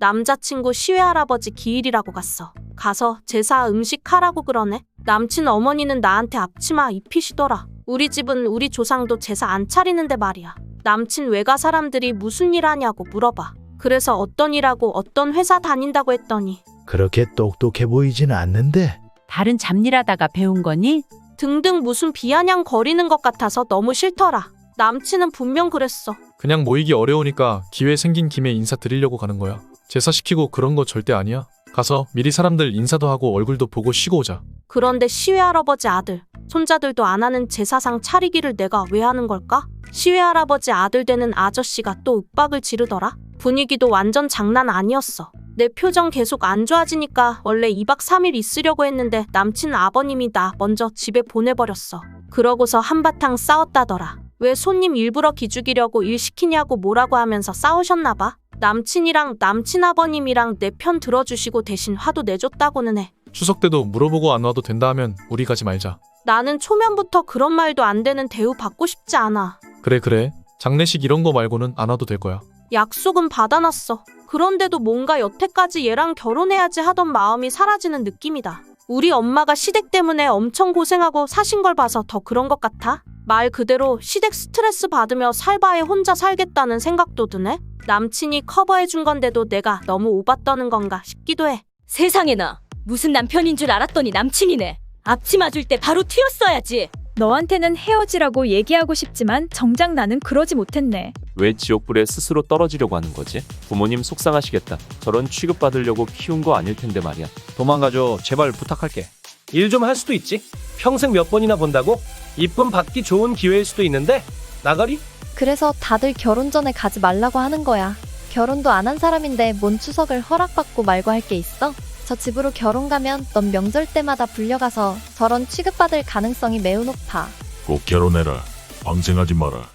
남자친구 시외 할아버지 기일이라고 갔어. 가서 제사 음식 하라고 그러네. 남친 어머니는 나한테 앞치마 입히시더라. 우리 집은 우리 조상도 제사 안 차리는데 말이야. 남친 외가 사람들이 무슨 일 하냐고 물어봐. 그래서 어떤 일하고 어떤 회사 다닌다고 했더니 그렇게 똑똑해 보이진 않는데 다른 잡일하다가 배운 거니? 등등 무슨 비아냥 거리는 것 같아서 너무 싫더라. 남친은 분명 그랬어. 그냥 모이기 어려우니까 기회 생긴 김에 인사드리려고 가는 거야. 제사 시키고 그런 거 절대 아니야. 가서 미리 사람들 인사도 하고 얼굴도 보고 쉬고 오자. 그런데 시외 할아버지 아들, 손자들도 안 하는 제사상 차리기를 내가 왜 하는 걸까? 시외 할아버지 아들 되는 아저씨가 또 윽박을 지르더라. 분위기도 완전 장난 아니었어. 내 표정 계속 안 좋아지니까 원래 2박 3일 있으려고 했는데 남친 아버님이 나 먼저 집에 보내버렸어. 그러고서 한바탕 싸웠다더라. 왜 손님 일부러 기죽이려고 일 시키냐고 뭐라고 하면서 싸우셨나봐. 남친이랑 남친 아버님이랑 내 편 들어주시고 대신 화도 내줬다고는 해. 추석 때도 물어보고 안 와도 된다 하면 우리 가지 말자. 나는 초면부터 그런 말도 안 되는 대우 받고 싶지 않아. 그래 그래. 장례식 이런 거 말고는 안 와도 될 거야. 약속은 받아놨어. 그런데도 뭔가 여태까지 얘랑 결혼해야지 하던 마음이 사라지는 느낌이다. 우리 엄마가 시댁 때문에 엄청 고생하고 사신 걸 봐서 더 그런 것 같아. 말 그대로 시댁 스트레스 받으며 살바에 혼자 살겠다는 생각도 드네. 남친이 커버해 준 건데도 내가 너무 오바 떠는 건가 싶기도 해. 세상에나 무슨 남편인 줄 알았더니 남친이네. 앞치마 줄 때 바로 튀었어야지. 너한테는 헤어지라고 얘기하고 싶지만 정작 나는 그러지 못했네. 왜 지옥불에 스스로 떨어지려고 하는 거지? 부모님 속상하시겠다. 저런 취급받으려고 키운 거 아닐 텐데 말이야. 도망가줘. 제발 부탁할게. 일 좀 할 수도 있지. 평생 몇 번이나 본다고? 이쁨 받기 좋은 기회일 수도 있는데 나가리? 그래서 다들 결혼 전에 가지 말라고 하는 거야. 결혼도 안 한 사람인데 뭔 추석을 허락받고 말고 할 게 있어? 저 집으로 결혼 가면 넌 명절 때마다 불려가서 저런 취급받을 가능성이 매우 높아. 꼭 결혼해라. 방생하지 마라.